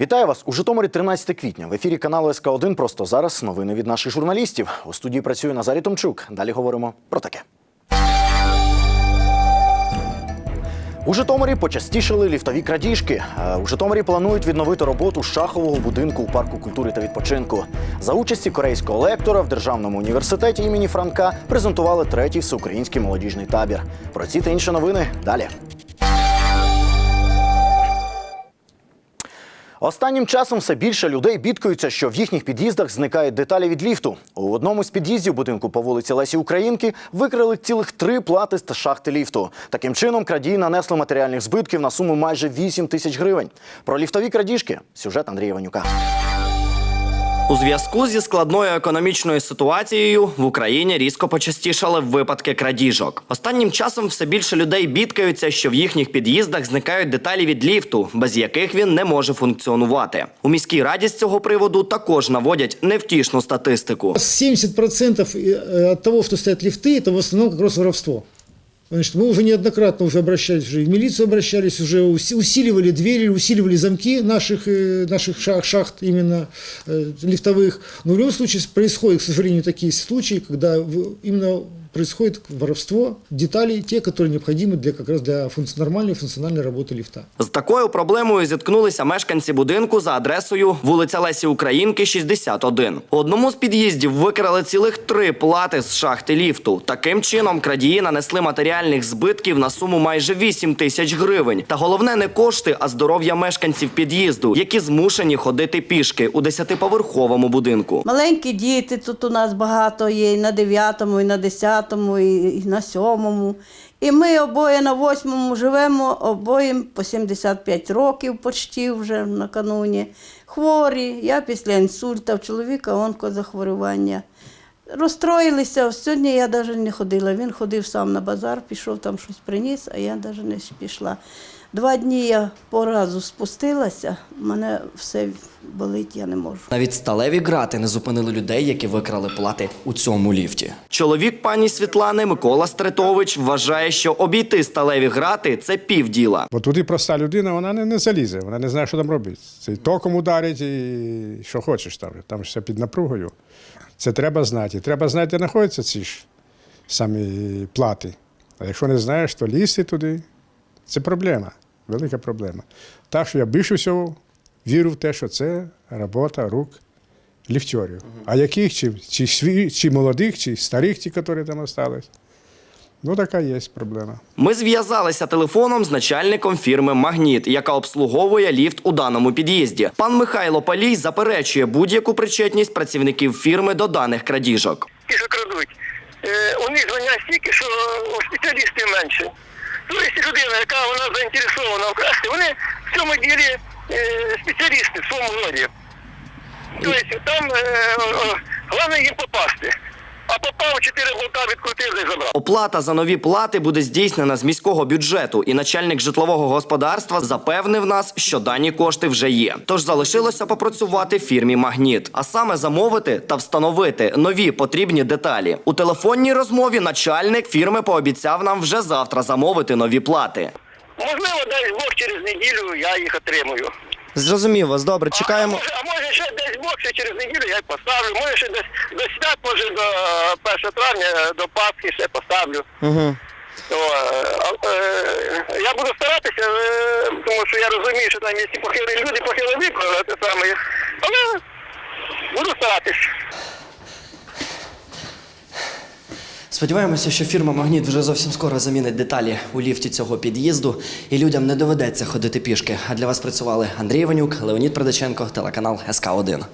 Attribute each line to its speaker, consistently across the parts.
Speaker 1: Вітаю вас у Житомирі 13 квітня. В ефірі каналу СК 1 Просто зараз новини від наших журналістів. У студії працює Назарій Томчук. Далі говоримо про таке. У Житомирі почастішали ліфтові крадіжки. Е, У Житомирі планують відновити роботу шахового будинку у парку культури та відпочинку. За участі корейського лектора в Державному університеті імені Франка презентували третій всеукраїнський молодіжний табір. Про ці та інші новини далі. Останнім часом все більше людей бідкаються, що в їхніх під'їздах зникають деталі від ліфту. У одному з під'їздів будинку по вулиці Лесі Українки викрили цілих три плати з шахти ліфту. Таким чином, крадії нанесли матеріальних збитків на суму майже 8 тисяч гривень. Про ліфтові крадіжки сюжет Андрія Ванюка.
Speaker 2: У зв'язку зі складною економічною ситуацією в Україні різко почастішали випадки крадіжок. Останнім часом все більше людей бідкаються, що в їхніх під'їздах зникають деталі від ліфту, без яких він не може функціонувати. У міській раді з цього приводу також наводять невтішну статистику.
Speaker 3: 70% э, от того, что стоят лифты, это в основном как раз воровство. Значит, мы уже неоднократно уже обращались, уже и в милицию обращались, уже уси- усиливали двери, усиливали замки наших, э, наших шах- шахт именно э, лифтовых. Но в любом случае происходят, к сожалению, такие случаи, когда в- именно происходит воровство деталей, те, которые необходимы для как раз для нормальної функціональної роботи ліфта.
Speaker 2: З такою проблемою зіткнулися мешканці будинку за адресою вулиця Лесі Українки, 61. У Одному з під'їздів викрали цілих три плати з шахти ліфту. Таким чином крадії нанесли матеріальних збитків на суму майже 8 тисяч гривень. Та головне не кошти, а здоров'я мешканців під'їзду, які змушені ходити пішки у десятиповерховому будинку.
Speaker 4: Маленькі діти тут у нас багато є і на дев'ятому і на 10-му п'ятому і на сьомому. І ми обоє на восьмому живемо, обоє по 75 років почти вже накануні. Хворі, я після інсульта, в чоловіка онкозахворювання. Розстроїлися, сьогодні я навіть не ходила. Він ходив сам на базар, пішов там щось приніс, а я навіть не пішла. Два дні я по разу спустилася, мене все болить, я не можу.
Speaker 2: Навіть сталеві грати не зупинили людей, які викрали плати у цьому ліфті. Чоловік пані Світлани Микола Стретович вважає, що обійти сталеві грати це півділа.
Speaker 5: Бо туди проста людина, вона не, не залізе, вона не знає, що там робити. Це і током ударить, і що хочеш там. Там все під напругою. Це треба знати. Треба знати, де знаходяться ці ж самі плати. А якщо не знаєш, то лізти туди це проблема, велика проблема. Так що я більше всього вірю в те, що це робота рук ліфтьорів. А яких, чи, чи, сві- чи молодих, чи старих, ті, які там залишились. Ну, така є проблема.
Speaker 2: Ми зв'язалися телефоном з начальником фірми Магніт, яка обслуговує ліфт у даному під'їзді. Пан Михайло Палій заперечує будь-яку причетність працівників фірми до даних крадіжок.
Speaker 6: ті, що крадуть, е, у них звання стільки, що спеціалістів менше. Тобто людина, яка вона заінтересована вкрасти, вони в цьому ділі е, спеціалісти в своєму роді. Тобто там е, головне їм попасти. А попав, чотири болта відкрутив і забрав.
Speaker 2: Оплата за нові плати буде здійснена з міського бюджету, і начальник житлового господарства запевнив нас, що дані кошти вже є. Тож залишилося попрацювати фірмі Магніт, а саме замовити та встановити нові потрібні деталі. У телефонній розмові начальник фірми пообіцяв нам вже завтра замовити нові плати.
Speaker 6: Можливо, дай Бог через неділю я їх отримую.
Speaker 2: Зрозумів вас, добре,
Speaker 6: А може, а може ще десь ще через неділю я поставлю. Може ще десь до свят, може до е, 1 травня, е, до Пасхи ще поставлю.
Speaker 2: Угу.
Speaker 6: То, е, е, я буду старатися, е, тому що я розумію, що там є ці похилі люди, похилі віку, але те саме. Але буду старатись.
Speaker 2: Сподіваємося, що фірма Магніт вже зовсім скоро замінить деталі у ліфті цього під'їзду, і людям не доведеться ходити пішки. А для вас працювали Андрій Іванюк, Леонід Придаченко, телеканал СК 1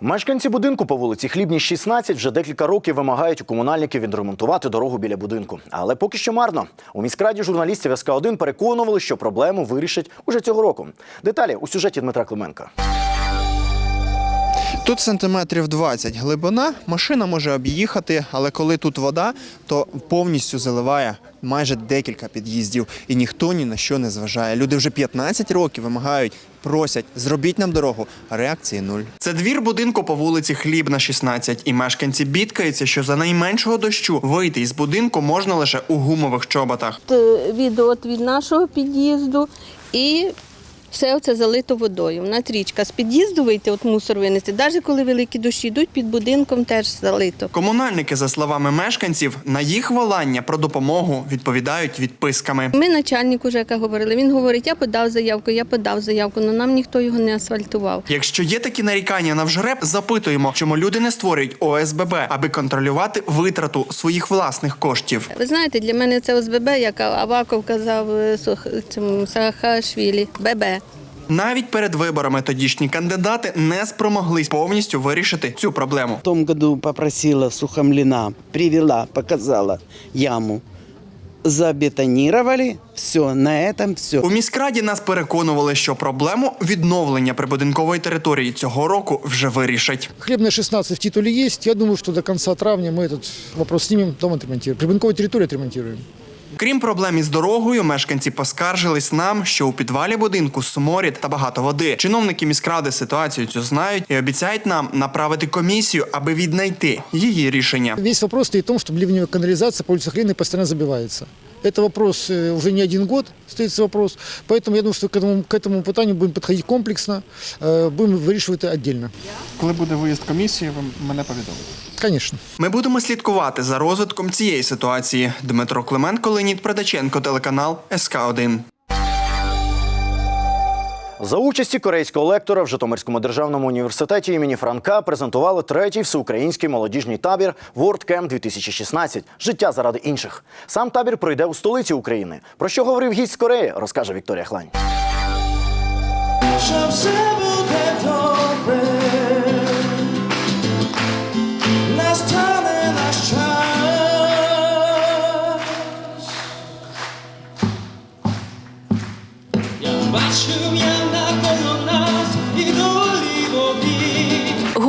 Speaker 1: Мешканці будинку по вулиці Хлібній, 16 вже декілька років вимагають у комунальників відремонтувати дорогу біля будинку. Але поки що марно. У міськраді журналістів СК 1 переконували, що проблему вирішать уже цього року. Деталі у сюжеті Дмитра Клименка.
Speaker 7: Тут сантиметрів 20 глибина, машина може об'їхати, але коли тут вода, то повністю заливає майже декілька під'їздів, і ніхто ні на що не зважає. Люди вже 15 років вимагають просять, зробіть нам дорогу. А реакції нуль. Це двір будинку по вулиці Хлібна, 16, і мешканці бідкаються, що за найменшого дощу вийти із будинку можна лише у гумових чоботах.
Speaker 8: Е, від, от від нашого під'їзду і все це залито водою. У нас річка з під'їзду вийти, от мусор винести. Навіть коли великі дощі йдуть, під будинком теж залито.
Speaker 7: Комунальники, за словами мешканців, на їх волання про допомогу відповідають відписками.
Speaker 8: Ми начальнику ЖЕКа говорили. Він говорить, я подав заявку, я подав заявку, але нам ніхто його не асфальтував.
Speaker 7: Якщо є такі нарікання на вжреб, запитуємо, чому люди не створюють ОСББ, аби контролювати витрату своїх власних коштів.
Speaker 8: Ви знаєте, для мене це ОСББ, як Аваков казав е, цьому Саакашвілі, ББ.
Speaker 7: Навіть перед виборами тодішні кандидати не спромоглись повністю вирішити цю проблему.
Speaker 9: В том году попросила Сухомлина, привела, показала яму. Забетонировали, все, на этом все.
Speaker 7: У міськраді нас переконували, що проблему відновлення прибудинкової території цього року вже вирішать.
Speaker 3: Хлебная 16 в титуле есть. Я думаю, что до конца травня мы этот вопрос снимем, дом отремонтируем. Прибынковую территорию отремонтируем.
Speaker 7: Крім проблем із дорогою, мешканці поскаржились нам, що у підвалі будинку сморід та багато води. Чиновники міськради ситуацію цю знають і обіцяють нам направити комісію, аби віднайти її рішення.
Speaker 3: Весь вопрос стоит в том, что ливневая канализация по улице Хлебной постоянно забивается. Это вопрос э, уже не один год стоится вопрос. Поэтому я думаю, что к этому, к этому питанию будем подходить комплексно, э, будем вирішувати это отдельно.
Speaker 10: Коли буде виїзд комісії, ви мене повідомите.
Speaker 3: Конечно.
Speaker 7: Ми будемо слідкувати за розвитком цієї ситуації. Дмитро Клименко, Леонід Предаченко, телеканал СК 1
Speaker 1: За участі корейського лектора в Житомирському державному університеті імені Франка презентували третій всеукраїнський молодіжний табір World Camp 2016 Життя заради інших. Сам табір пройде у столиці України. Про що говорив гість з Кореї, розкаже Вікторія Хлань.
Speaker 11: Бачив я навколо нас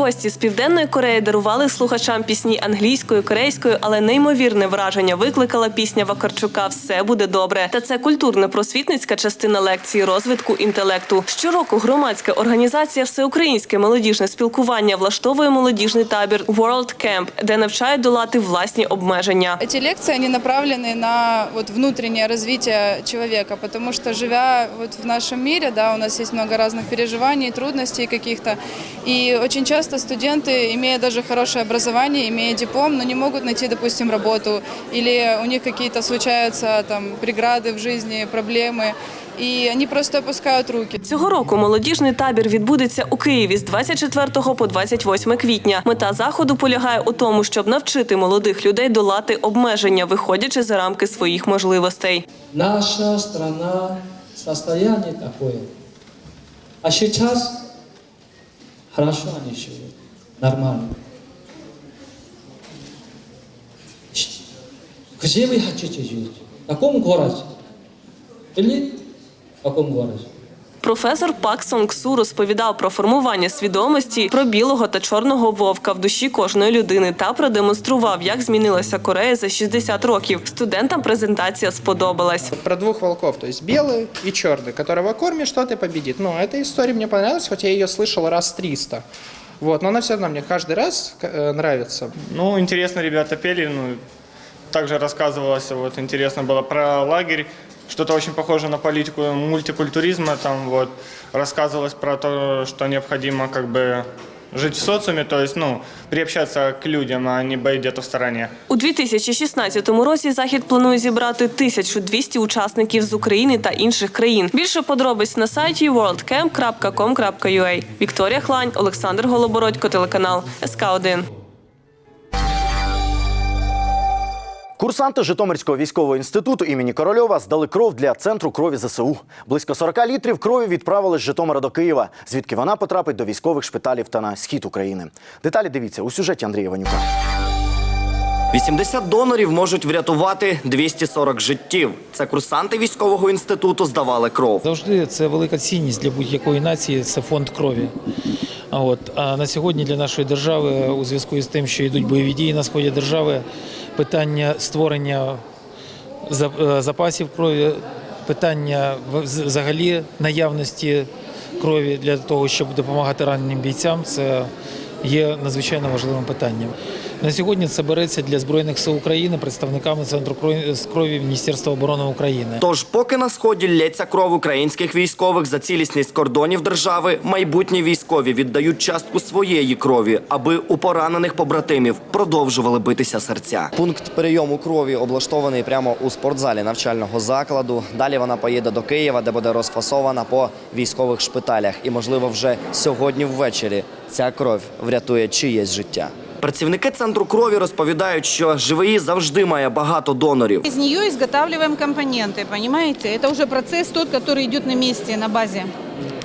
Speaker 12: Гості з південної Кореї дарували слухачам пісні англійською, корейською, але неймовірне враження викликала пісня Вакарчука Все буде добре. Та це культурно-просвітницька частина лекції розвитку інтелекту. Щороку громадська організація Всеукраїнське молодіжне спілкування влаштовує молодіжний табір World Camp, де навчають долати власні обмеження.
Speaker 13: Эти лекции, они направлены на вот внутреннее развитие человека, потому что живя вот в нашем мире, да, у нас есть много разных переживаний, трудностей каких-то, и очень часто студенты, имея даже хорошее образование, имея диплом, но не могут найти, допустим, работу, или у них какие-то случаются там преграды в жизни, проблемы, и они просто опускают руки.
Speaker 12: Цього року молодіжний табір відбудеться у Києві з 24 по 28 квітня. Мета заходу полягає у тому, щоб навчити молодих людей долати обмеження, виходячи за рамки своїх можливостей.
Speaker 11: Наша страна состояние такое. А сейчас хорошо они живут, нормально. Где вы хотите жить? В каком городе? Или в каком городе?
Speaker 12: Професор Пак Сонг Су розповідав про формування свідомості про білого та чорного вовка в душі кожної людини та продемонстрував, як змінилася Корея за 60 років. Студентам презентація сподобалась.
Speaker 10: Про двух волков, то есть белый и черный, которого кормишь, тот и победит. Ну, эта история мне понравилась, хоть я ее слышал раз 300. Вот, но она все равно мне каждый раз э, нравится.
Speaker 14: Ну, интересно ребята пели, ну, также рассказывалось, вот, интересно было про лагерь, что-то очень похоже на политику мультикультуризма, там, вот, рассказывалось про то, что необходимо, как бы, жить в социуме, то есть, ну, приобщаться к людям, а не быть где-то в стороне.
Speaker 12: У 2016 році захід планує зібрати 1200 учасників з України та інших країн. Більше подробиць на сайті worldcamp.com.ua. Вікторія Хлань, Олександр Голобородько, телеканал СК 1
Speaker 1: Курсанти Житомирського військового інституту імені Корольова здали кров для центру крові ЗСУ. Близько 40 літрів крові відправили з Житомира до Києва, звідки вона потрапить до військових шпиталів та на схід України. Деталі дивіться у сюжеті Андрія Ванюка.
Speaker 2: 80 донорів можуть врятувати 240 життів. Це курсанти військового інституту здавали кров.
Speaker 11: Завжди це велика цінність для будь-якої нації, це фонд крові. А От. А на сьогодні для нашої держави, у зв'язку з тим, що йдуть бойові дії на сході держави, питання створення е, запасів крові, питання взагалі наявності крові для того, щоб допомагати раненим бійцям, це є надзвичайно важливим питанням. На сьогодні це береться для Збройних сил України представниками Центру крові- з крові Міністерства оборони України.
Speaker 2: Тож, поки на сході лється кров українських військових за цілісність кордонів держави, майбутні військові віддають частку своєї крові, аби у поранених побратимів продовжували битися серця. Пункт прийому крові облаштований прямо у спортзалі навчального закладу. Далі вона поїде до Києва, де буде розфасована по військових шпиталях. І, можливо, вже сьогодні ввечері ця кров врятує чиєсь життя. Працівники центру крові розповідають, що ЖВІ завжди має багато донорів.
Speaker 15: Из нее изготавливаем компоненты, понимаете? Это уже процесс тот, который идет на месте, на базі.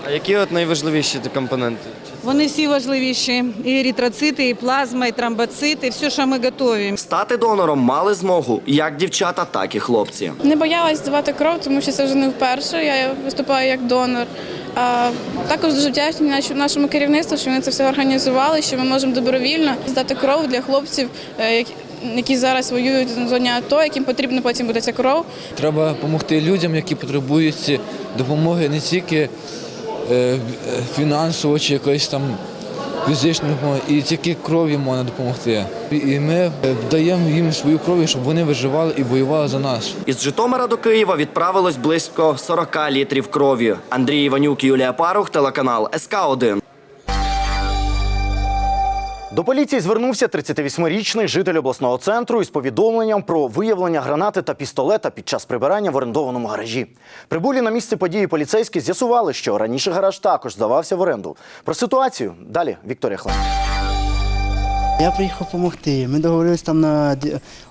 Speaker 2: А які от найважливіші компоненти?
Speaker 15: Вони всі важливіші. І еритроцити, і плазма, і тромбоцити, все, що ми готуємо.
Speaker 2: Стати донором мали змогу як дівчата, так і хлопці.
Speaker 13: Не боялась здавати кров, тому що це вже не вперше. Я виступаю як донор. Також дуже вдячні нашому керівництву, що вони це все організували, що ми можемо добровільно здати кров для хлопців, е, які- зараз воюють на зоні АТО, яким потрібно потім буде ця кров.
Speaker 16: Треба допомогти людям, які потребують допомоги не тільки е, фінансово чи якоїсь там фізичної допомоги, і тільки кров'ю можна допомогти. І ми е, даємо їм свою кров, щоб вони виживали і воювали за нас.
Speaker 2: Із Житомира до Києва відправилось близько 40 літрів крові. Андрій Іванюк, Юлія Парух, телеканал СК 1
Speaker 1: До поліції звернувся 38-річний житель обласного центру із повідомленням про виявлення гранати та пістолета під час прибирання в орендованому гаражі. Прибулі на місце події поліцейські з'ясували, що раніше гараж також здавався в оренду. Про ситуацію далі Вікторія Хлеб.
Speaker 17: Я приїхав допомогти. Ми договорились там на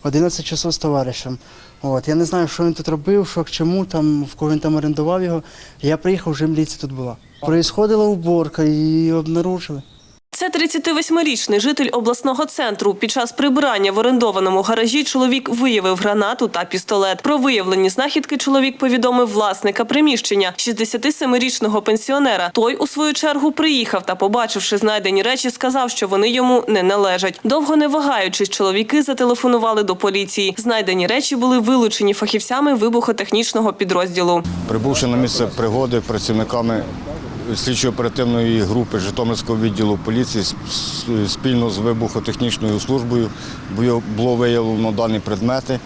Speaker 17: 11 часов з товаришем. От, я не знаю, що він тут робив, що к чому, там, в кого він там орендував його. Я приїхав, вже міліція тут була. Проїсходила уборка і обнаружили.
Speaker 12: Це 38-річний житель обласного центру. Під час прибирання в орендованому гаражі чоловік виявив гранату та пістолет. Про виявлені знахідки чоловік повідомив власника приміщення 67-річного пенсіонера. Той, у свою чергу, приїхав та, побачивши знайдені речі, сказав, що вони йому не належать. Довго не вагаючись, чоловіки зателефонували до поліції. Знайдені речі були вилучені фахівцями вибухотехнічного підрозділу.
Speaker 18: Прибувши на місце пригоди працівниками слідчо-оперативної групи Житомирського відділу поліції спільно з вибухотехнічною службою було виявлено дані предмети,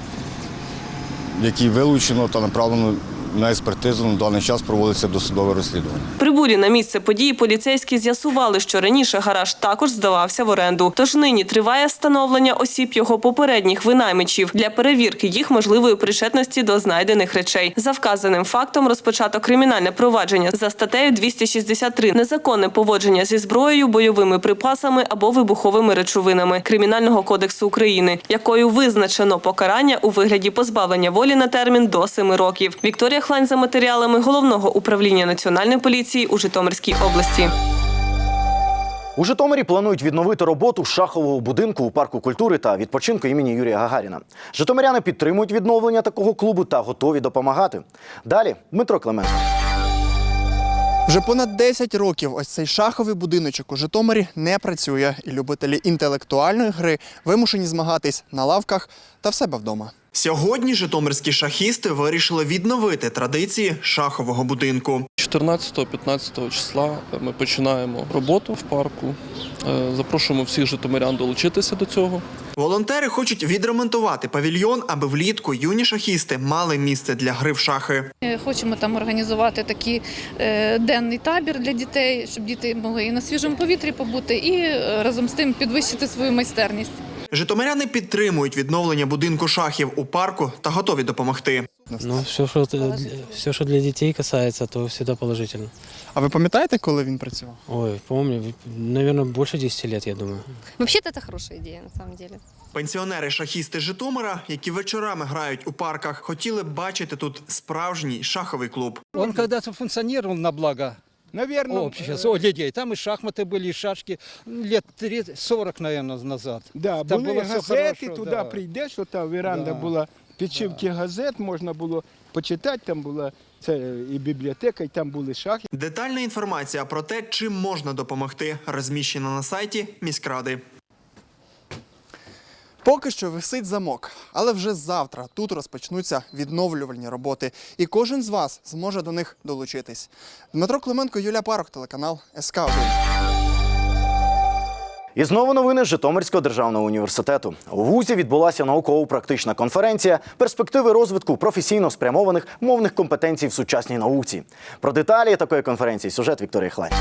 Speaker 18: які вилучено та направлено на експертизу. На даний час проводиться досудове розслідування.
Speaker 12: Прибулі на місце події поліцейські з'ясували, що раніше гараж також здавався в оренду. Тож нині триває встановлення осіб його попередніх винаймичів для перевірки їх можливої причетності до знайдених речей. За вказаним фактом розпочато кримінальне провадження за статтею 263 незаконне поводження зі зброєю, бойовими припасами або вибуховими речовинами Кримінального кодексу України, якою визначено покарання у вигляді позбавлення волі на термін до 7 років. Вікторія Хлань за матеріалами головного управління національної поліції у Житомирській області.
Speaker 1: У Житомирі планують відновити роботу шахового будинку у парку культури та відпочинку імені Юрія Гагаріна. Житомиряни підтримують відновлення такого клубу та готові допомагати. Далі Дмитро Клименко.
Speaker 19: Вже понад 10 років ось цей шаховий будиночок у Житомирі не працює, і любителі інтелектуальної гри вимушені змагатись на лавках та в себе вдома.
Speaker 7: Сьогодні житомирські шахісти вирішили відновити традиції шахового будинку.
Speaker 20: 14-15 числа ми починаємо роботу в парку. Е, Запрошуємо всіх житомирян долучитися до цього.
Speaker 7: Волонтери хочуть відремонтувати павільйон, аби влітку юні шахісти мали місце для гри в шахи.
Speaker 21: Е, Хочемо там організувати такий е, денний табір для дітей, щоб діти могли і на свіжому повітрі побути, і е, разом з тим підвищити свою майстерність.
Speaker 7: Житомиряни підтримують відновлення будинку шахів у парку та готові допомогти.
Speaker 22: Ну, все, что, для- все, что для детей касается, то всегда положительно.
Speaker 19: А ви пам'ятаєте, коли він працював?
Speaker 22: Ой, помню, наверное, больше 10 лет, я думаю.
Speaker 23: Вообще-то это хорошая идея, на самом деле.
Speaker 7: Пенсіонери-шахісти Житомира, які вечорами грають у парках, хотіли б бачити тут справжній шаховий клуб.
Speaker 24: Он когда-то функционировал на благо
Speaker 19: Наверное,
Speaker 24: общества, о, людей. Там и шахматы были, и шашки лет 30, 40, наверное, назад.
Speaker 25: Да,
Speaker 24: Там
Speaker 25: були
Speaker 24: було все
Speaker 25: газети,
Speaker 24: хорошо,
Speaker 25: туди
Speaker 24: да.
Speaker 25: прийдеш, то та веранда
Speaker 24: Да.
Speaker 25: була, підшивки газет можна було почитати, там була це і бібліотека, і там були шахи.
Speaker 7: Детальна інформація про те, чим можна допомогти, розміщена на сайті міськради.
Speaker 19: Поки що висить замок, але вже завтра тут розпочнуться відновлювальні роботи, і кожен з вас зможе до них долучитись. Дмитро Клименко, Юля Парок, телеканал СК 1
Speaker 1: І знову новини з Житомирського державного університету. У вузі відбулася науково-практична конференція перспективи розвитку професійно спрямованих мовних компетенцій в сучасній науці. Про деталі такої конференції сюжет Вікторії Хлань.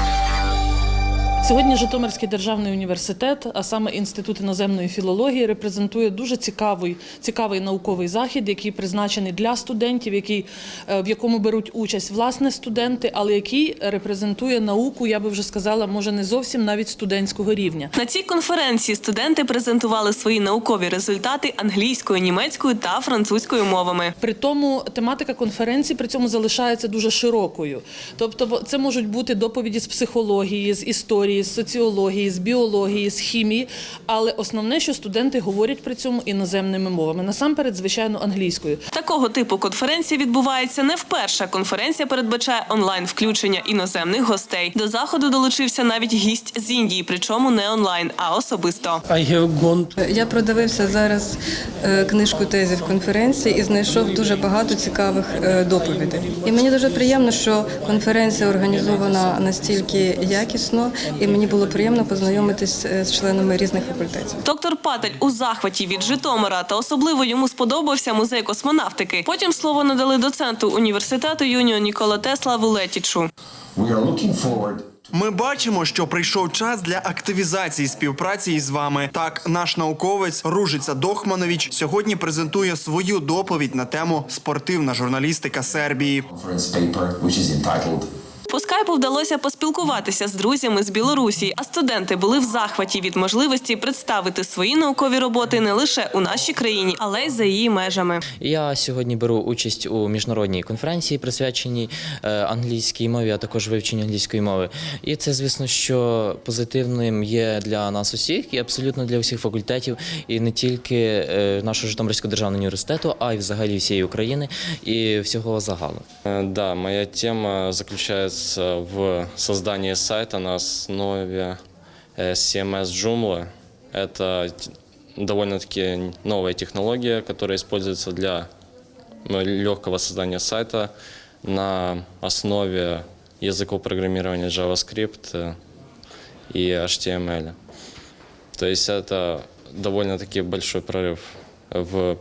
Speaker 26: Сьогодні Житомирський державний університет, а саме інститут іноземної філології, репрезентує дуже цікавий, цікавий науковий захід, який призначений для студентів, який, е, в якому беруть участь власне студенти, але який репрезентує науку, я би вже сказала, може не зовсім навіть студентського рівня.
Speaker 12: На цій конференції студенти презентували свої наукові результати англійською, німецькою та французькою мовами.
Speaker 26: При тому тематика конференції при цьому залишається дуже широкою. Тобто, це можуть бути доповіді з психології, з історії, з соціології, з біології, з хімії. Але основне, що студенти говорять при цьому іноземними мовами, насамперед, звичайно, англійською.
Speaker 12: Такого типу конференції відбувається не вперше. Конференція передбачає онлайн включення іноземних гостей. До заходу долучився навіть гість з Індії, причому не онлайн, а особисто.
Speaker 27: Я продивився зараз е, книжку тезів конференції і знайшов дуже багато цікавих е, доповідей. І мені дуже приємно, що конференція організована настільки якісно, і мені було приємно познайомитись е, з членами різних факультетів.
Speaker 12: Доктор Патель у захваті від Житомира та особливо йому сподобався музей космонавтики. Потім слово надали доценту університету Юніо Нікола Тесла Вулетічу.
Speaker 7: Ми бачимо, що прийшов час для активізації співпраці із вами. Так, наш науковець Ружиця Дохманович сьогодні презентує свою доповідь на тему спортивна журналістика Сербії.
Speaker 12: По скайпу вдалося поспілкуватися з друзями з Білорусі, а студенти були в захваті від можливості представити свої наукові роботи не лише у нашій країні, але й за її межами.
Speaker 28: Я сьогодні беру участь у міжнародній конференції, присвяченій е, англійській мові, а також вивченню англійської мови. І це, звісно, що позитивним є для нас усіх і абсолютно для всіх факультетів, і не тільки е, нашого Житомирського державного університету, а й взагалі всієї України і всього загалу.
Speaker 29: Э, Да, моя тема заключается в создании сайта на основе э, CMS Joomla. Это довольно-таки новая технология, которая используется для легкого создания сайта на основе языков программирования JavaScript э, и HTML. То есть это довольно-таки большой прорыв в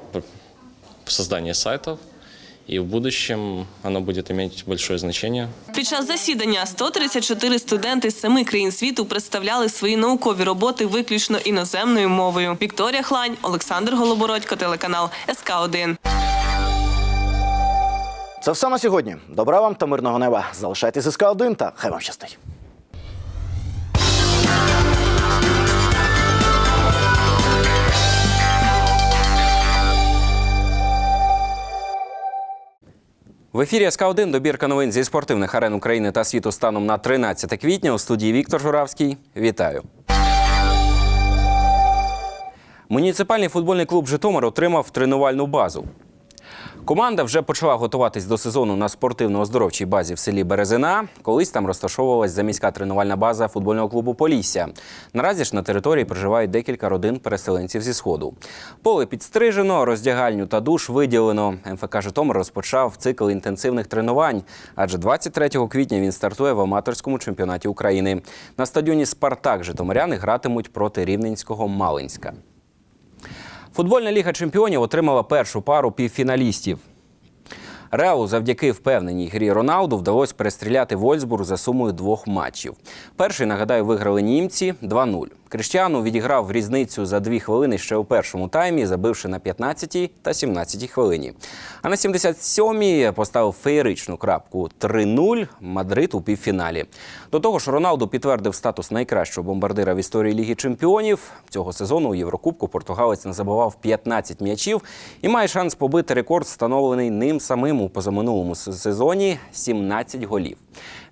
Speaker 29: создании сайтов, и в будущем оно будет иметь большое значение.
Speaker 12: Під час засідання 134 студенти з семи країн світу представляли свої наукові роботи виключно іноземною мовою. Вікторія Хлань, Олександр Голобородько, телеканал СК 1
Speaker 1: Це все на сьогодні. Добра вам та мирного неба. Залишайтесь СК 1 та хай вам щастить.
Speaker 30: В ефірі СК1 добірка новин зі спортивних арен України та світу станом на 13 квітня у студії Віктор Журавський. Вітаю. Муніципальний футбольний клуб Житомир отримав тренувальну базу. Команда вже почала готуватись до сезону на спортивно-оздоровчій базі в селі Березина. Колись там розташовувалась заміська тренувальна база футбольного клубу Полісся. Наразі ж на території проживають декілька родин переселенців зі сходу. Поле підстрижено, роздягальню та душ виділено. МФК Житомир розпочав цикл інтенсивних тренувань, адже 23 квітня він стартує в аматорському чемпіонаті України. На стадіоні Спартак Житомиряни гратимуть проти рівненського Малинська. Футбольна ліга чемпіонів отримала першу пару півфіналістів. Реалу завдяки впевненій грі Роналду вдалося перестріляти Вольсбург за сумою двох матчів. Перший, нагадаю, виграли німці 2-0. Кріштіану відіграв різницю за дві хвилини ще у першому таймі, забивши на 15-й та 17-й хвилині. А на 77-й поставив феєричну крапку 3-0 Мадрид у півфіналі. До того ж, Роналду підтвердив статус найкращого бомбардира в історії Ліги Чемпіонів. Цього сезону у Єврокубку португалець не забивав 15 м'ячів і має шанс побити рекорд, встановлений ним самим у позаминулому сезоні 17 голів.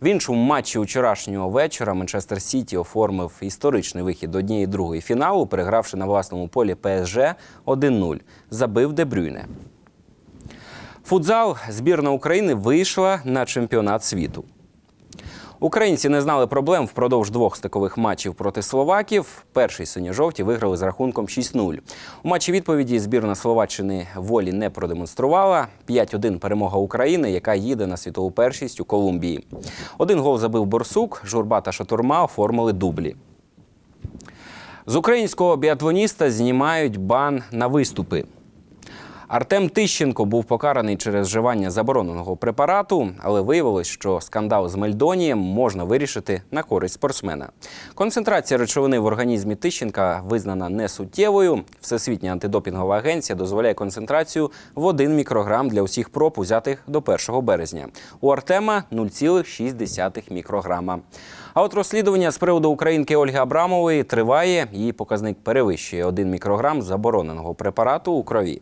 Speaker 30: В іншому матчі вчорашнього вечора Манчестер Сіті оформив історичний вихід до однієї другої фіналу, перегравши на власному полі ПСЖ 1-0. Забив Дебрюйне. Футзал збірна України вийшла на чемпіонат світу. Українці не знали проблем впродовж двох стикових матчів проти словаків. Перший синьо-жовті виграли з рахунком 6-0. У матчі відповіді збірна Словаччини волі не продемонструвала. 5-1 перемога України, яка їде на світову першість у Колумбії. Один гол забив Борсук, Журба та Шатурма оформили дублі. З українського біатлоніста знімають бан на виступи. Артем Тищенко був покараний через вживання забороненого препарату, але виявилось, що скандал з мельдонієм можна вирішити на користь спортсмена. Концентрація речовини в організмі Тищенка визнана несуттєвою. Всесвітня антидопінгова агенція дозволяє концентрацію в 1 мікрограм для усіх проб, узятих до 1 березня. У Артема 0,6 мікрограма. А от розслідування з приводу українки Ольги Абрамової триває. Її показник перевищує 1 мікрограм забороненого препарату у крові.